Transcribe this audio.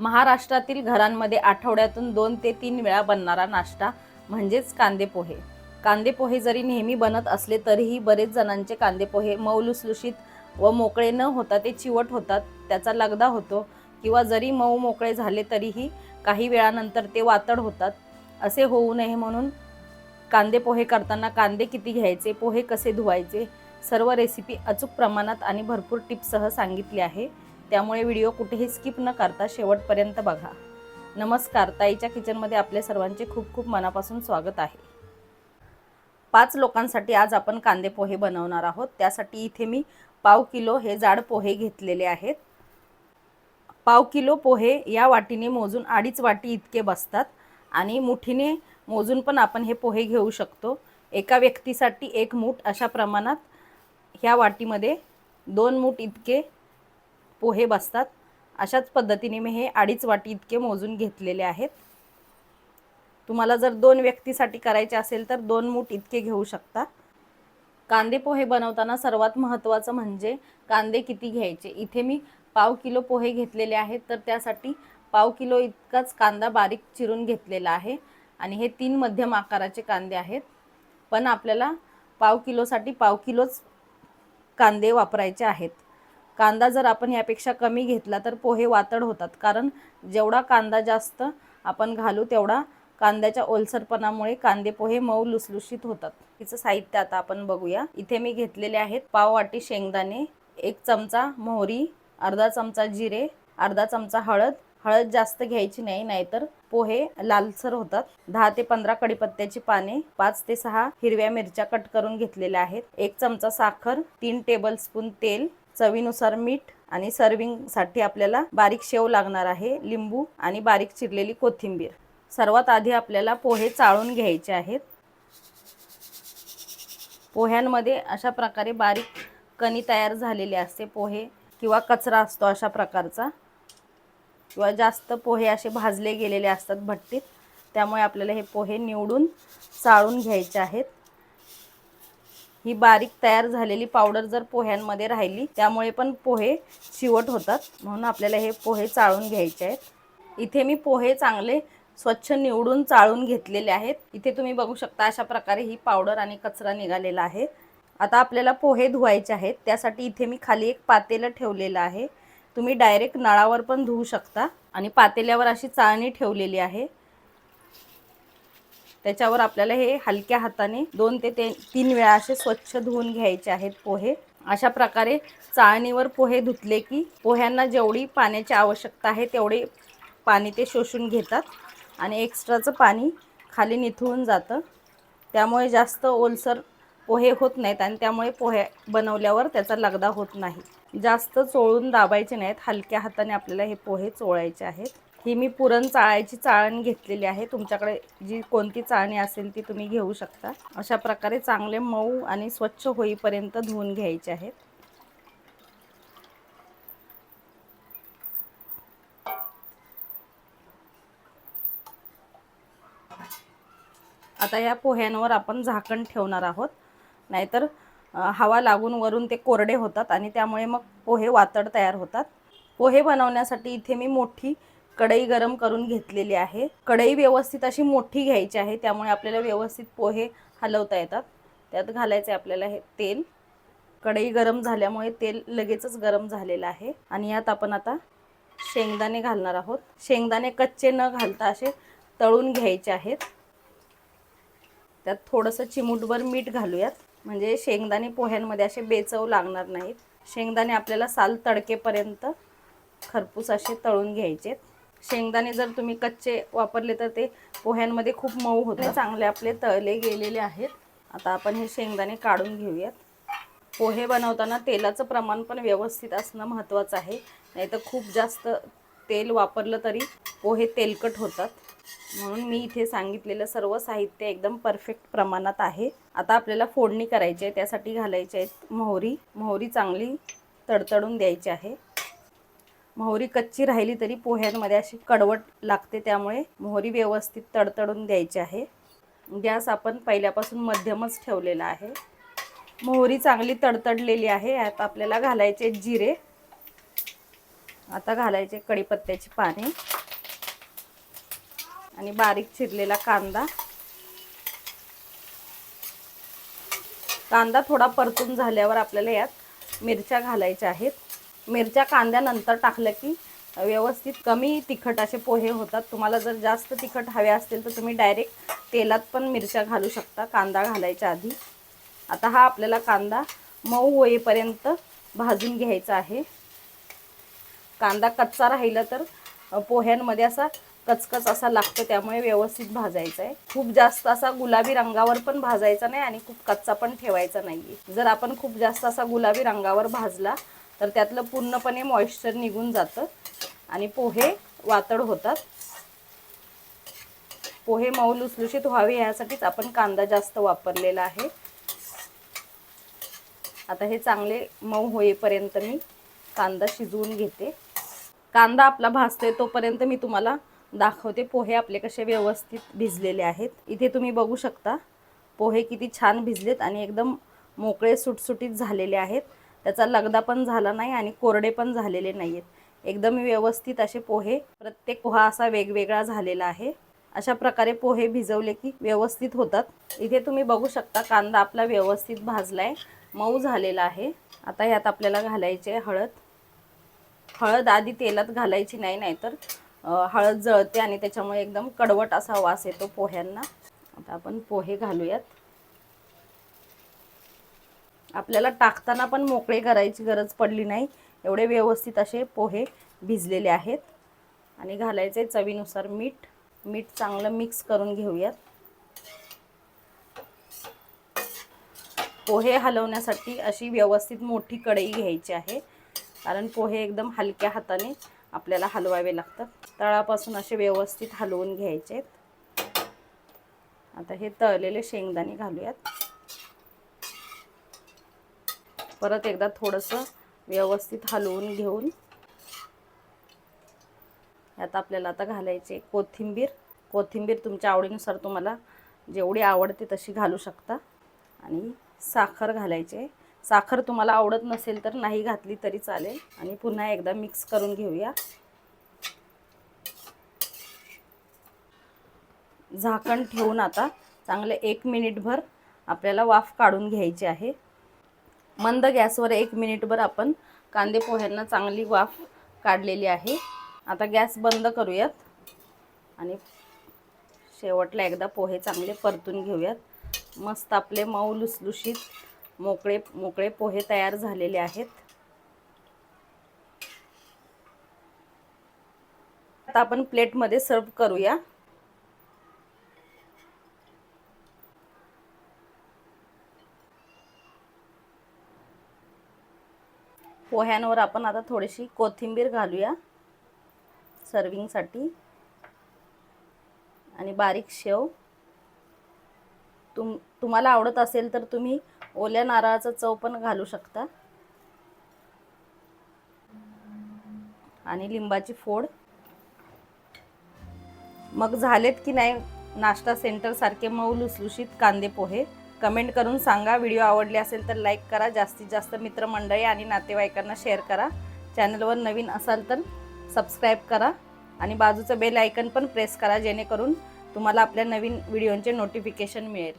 महाराष्ट्रातील घरांमध्ये आठवड्यातून दोन ते तीन वेळा बनणारा नाश्ता म्हणजेच कांदे पोहे. कांदे पोहे जरी नेहमी बनत असले तरीही बरेच जणांचे कांदे पोहे मऊ लुसलुशीत व मोकळे न होता ते चिवट होतात त्याचा लगदा होतो किंवा जरी मऊ मोकळे झाले तरीही काही वेळानंतर ते वातड होतात. असे होऊ नये म्हणून कांदे पोहे करताना कांदे किती घ्यायचे पोहे कसे धुवायचे सर्व रेसिपी अचूक प्रमाणात आणि भरपूर टिप्ससह सांगितली आहे. त्यामुळे व्हिडिओ कुठेही स्किप न करता शेवटपर्यंत बघा. नमस्कार ताईच्या किचनमध्ये आपल्या सर्वांचे खूप खूप मनापासून स्वागत आहे. पाच लोकांसाठी आज आपण कांदे पोहे बनवणार आहोत. त्यासाठी इथे मी पाव किलो हे जाड पोहे घेतलेले आहेत. पाव किलो पोहे या वाटीने मोजून अडीच वाटी इतके बसतात आणि मुठीने मोजून पण आपण हे पोहे घेऊ शकतो. एका व्यक्तीसाठी एक मूठ अशा प्रमाणात ह्या वाटीमध्ये दोन मूठ इतके पोहे बसतात. अशाच पद्धतीने मी हे अडीच वाटी इतके मोजून घेतलेले आहेत. तुम्हाला जर दोन व्यक्तीसाठी करायचे असेल तर दोन मूठ इतके घेऊ शकता. कांदे पोहे बनवताना सर्वात महत्त्वाचं म्हणजे कांदे किती घ्यायचे? इथे मी पाव किलो पोहे घेतलेले आहेत तर त्यासाठी पाव किलो इतकाच कांदा बारीक चिरून घेतलेला आहे. आणि हे तीन मध्यम आकाराचे कांदे आहेत. पण आपल्याला पाव किलोसाठी पाव किलोच कांदे वापरायचे आहेत. कांदा जर आपण यापेक्षा कमी घेतला तर पोहे वातड होतात. कारण जेवढा कांदा जास्त आपण घालू तेवढा कांद्याच्या ओलसरपणामुळे कांदे पोहे मऊ लुसलुशीत होतात. तिचं साहित्य आता आपण बघूया. इथे मी घेतलेले आहेत पाव वाटी शेंगदाणे एक चमचा मोहरी अर्धा चमचा जिरे अर्धा चमचा हळद. हळद जास्त घ्यायची नाही नाहीतर पोहे लालसर होतात. दहा ते पंधरा कडीपत्त्याची पाने पाच ते सहा हिरव्या मिरच्या कट करून घेतलेल्या आहेत. एक चमचा साखर तीन टेबल स्पून तेल चवीनुसार मीठ आणि सर्विंगसाठी आपल्याला बारीक शेव लागणार आहे लिंबू आणि बारीक चिरलेली कोथिंबीर. सर्वात आधी आपल्याला पोहे चाळून घ्यायचे आहेत. पोह्यांमध्ये अशा प्रकारे बारीक कणी तयार झालेले असते पोहे किंवा कचरा असतो अशा प्रकारचा. किंवा जास्त पोहे असे भाजले गेलेले असतात भट्टीत त्यामुळे आपल्याला हे पोहे निवडून चाळून घ्यायचे आहेत. ही बारीक तयार झालेली पावडर जर पोह्यांमध्ये राहिली त्यामुळे पण पोहे चिवट होतात. म्हणून आपल्याला हे पोहे चाळून घ्यायचे आहेत. इथे मी पोहे चांगले स्वच्छ निवडून चाळून घेतलेले आहेत. इथे तुम्ही बघू शकता अशा प्रकारे ही पावडर आणि कचरा निघालेला आहे. आता आपल्याला पोहे धुवायचे आहेत. त्यासाठी इथे मी खाली एक पातेलं ठेवलेलं आहे. तुम्ही डायरेक्ट नळावर पण धुवू शकता आणि पातेल्यावर अशी चाळणी ठेवलेली आहे. त्याच्यावर आपल्याला हे हलक्या हाताने दोन ते ते तीन वेळा असे स्वच्छ धुवून घ्यायचे आहेत पोहे. अशा प्रकारे चाळणीवर पोहे धुतले की पोह्यांना जेवढी पाण्याची आवश्यकता आहे तेवढे पाणी ते शोषून घेतात आणि एक्स्ट्राचं पाणी खाली निथळून जातं. त्यामुळे जास्त ओलसर पोहे होत नाहीत आणि त्यामुळे पोहे बनवल्यावर त्याचा लगदा होत नाही. जास्त चोळून दाबायचे नाहीत. हलक्या हाताने आपल्याला हे पोहे चोळायचे आहेत. ही मी पुरण चाळायची चाळण घेतलेली आहे. तुमच्याकडे जी कोणती चाळणी असेल ती तुम्ही घेऊ शकता. अशा प्रकारे चांगले मऊ आणि स्वच्छ होईपर्यंत धुवून घ्यायचे आहेत. आता या पोह्यांवर आपण झाकण ठेवणार आहोत. नाहीतर हवा लागून वरून ते कोरडे होतात आणि त्यामुळे मग पोहे वातड तयार होतात. पोहे बनवण्यासाठी इथे मी मोठी कढई गरम करून घेतलेली आहे. कढई व्यवस्थित अशी मोठी घ्यायची आहे त्यामुळे आपल्याला व्यवस्थित पोहे हलवता येतात. त्यात घालायचे आपल्याला हे तेल. कढई गरम झाल्यामुळे तेल लगेचच गरम झालेलं आहे. आणि यात आपण आता शेंगदाणे घालणार आहोत. शेंगदाणे कच्चे न घालता असे तळून घ्यायचे आहेत. त्यात थोडंसं चिमूटभर मीठ घालूयात. म्हणजे शेंगदाणे पोह्यांमध्ये असे बेचव लागणार नाहीत. शेंगदाणे आपल्याला साल तडकेपर्यंत खरपूस असे तळून घ्यायचे शेंगदाणे जर तुम्ही कच्चे वापरले तर ते पोह्यांमध्ये खूप मऊ होते चांगले आपले तळले गेलेले आहेत. आता आपण हे शेंगदाणे काढून घेऊयात. पोहे बनवताना तेलाचं प्रमाण पण व्यवस्थित असणं महत्त्वाचं आहे. नाहीतर खूप जास्त तेल वापरलं तरी पोहे तेलकट होतात. म्हणून मी इथे सांगितलेलं सर्व साहित्य एकदम परफेक्ट प्रमाणात आहे. आता आपल्याला फोडणी करायची आहे. त्यासाठी घालायची आहेत मोहरी. मोहरी चांगली तडतडून द्यायची आहे. मोहरी कच्ची राहिली तरी पोह्यांमध्ये अशी कडवट लागते त्यामुळे मोहरी व्यवस्थित तडतडून द्यायची आहे. गॅस आपण पहिल्यापासून मध्यमच ठेवलेला आहे. मोहरी चांगली तडतडलेली आहे यात आपल्याला घालायचे जिरे आता घालायचे कढीपत्त्याची पाने आणि बारीक चिरलेला कांदा. कांदा थोडा परतून झाल्यावर आपल्याला यात मिरच्या घालायच्या आहेत. मिरच्या कांद्यानंतर टाकलं की व्यवस्थित कमी तिखट असे पोहे होतात. तुम्हाला जर जास्त तिखट हवे असतील तर तुम्ही डायरेक्ट तेलात पण मिरच्या घालू शकता कांदा घालायच्या आधी. आता हा आपल्याला कांदा मऊ होईपर्यंत भाजून घ्यायचा आहे. कांदा कच्चा राहिला तर पोह्यांमध्ये असा कचकच असा लागतो त्यामुळे व्यवस्थित भाजायचा आहे. खूप जास्त असा गुलाबी रंगावर पण भाजायचा नाही आणि खूप कच्चा पण ठेवायचा नाही जर आपण खूप जास्त असा गुलाबी रंगावर भाजला तर त्यातलं पूर्णपणे मॉइश्चर निघून जातं. आणि पोहे वातड होतात. पोहे मऊ लुसलुशीत व्हावे यासाठीच आपण कांदा जास्त वापरलेला आहे. आता हे चांगले मऊ होईपर्यंत मी कांदा शिजवून घेते. कांदा आपला भासतोय तोपर्यंत मी तुम्हाला दाखवते पोहे आपले कसे व्यवस्थित भिजलेले आहेत. इथे तुम्ही बघू शकता पोहे किती छान भिजलेत आणि एकदम मोकळे सुटसुटीत झालेले आहेत. त्याचा लगदा पण झाला नाही आणि कोरडे पण झालेले नाही आहेत एकदम व्यवस्थित असे पोहे प्रत्येक पोहा असा वेगवेगळा झालेला आहे. अशा प्रकारे पोहे भिजवले की व्यवस्थित होतात. इथे तुम्ही बघू शकता कांदा आपला व्यवस्थित भाजला आहे मऊ झालेला आहे. आता यात आपल्याला घालायचे हळद. हळद आधी तेलात घालायची नाही नाहीतर हळद जळते आणि त्याच्यामुळे एकदम कडवट असा वास येतो पोह्यांना. आता आपण पोहे घालूयात. आपल्याला टाकताना पण मोकळे करायची गरज पडली नाही. एवढे व्यवस्थित असे पोहे भिजलेले आहेत. आणि घालायचे चवीनुसार मीठ. मीठ चांगलं मिक्स करून घेऊयात. पोहे हलवण्यासाठी अशी व्यवस्थित मोठी कढई घ्यायची आहे. कारण पोहे एकदम हलक्या हाताने आपल्याला हलवावे लागतात. तळापासून असे व्यवस्थित हलवून घ्यायचे आहेत आता हे तळलेले शेंगदाणे घालूयात. परत एकदा थोडंसं व्यवस्थित हलवून घेऊन यात आपल्याला आता घालायचे कोथिंबीर. कोथिंबीर तुमच्या आवडीनुसार तुम्हाला जेवढी आवडते तशी घालू शकता. आणि साखर घालायचे साखर तुम्हाला आवडत नसेल तर नाही घातली तरी चालेल. आणि पुन्हा एकदा मिक्स करून घेऊया. झाकण ठेवून आता चांगले एक मिनिटभर आपल्याला वाफ काढून घ्यायची आहे. मंद गॅसवर एक मिनिटभर आपण कांदे पोह्यांना चांगली वाफ काढलेली आहे. आता गॅस बंद करूयात आणि शेवटला एकदा पोहे चांगले परतून घेऊयात. मस्त आपले मऊ लुसलुशीत मोकळे मोकळे पोहे तयार झालेले आहेत. आता आपण प्लेटमध्ये सर्व करूया. पोह्यांवर आपण आता थोडीशी कोथिंबीर घालूया. सर्विंगसाठी. आणि बारीक शेव. तुम तुम्हाला आवडत असेल तर तुम्ही ओल्या नारळाचा चव पण घालू शकता. आणि लिंबाची फोड. मग झालेत की नाही नाश्ता सेंटरसारखे मऊ लुसलुशीत कांदे पोहे कमेंट करून सांगा. व्हिडिओ आवडले असेल तर लाईक करा. जास्तीत जास्त मित्रमंडळी आणि नातेवाईकांना शेअर करा. चॅनलवर नवीन असाल तर सबस्क्राईब करा आणि बाजूचं बेल आयकन पण प्रेस करा जेणेकरून तुम्हाला आपल्या नवीन व्हिडिओंचे नोटिफिकेशन मिळेल.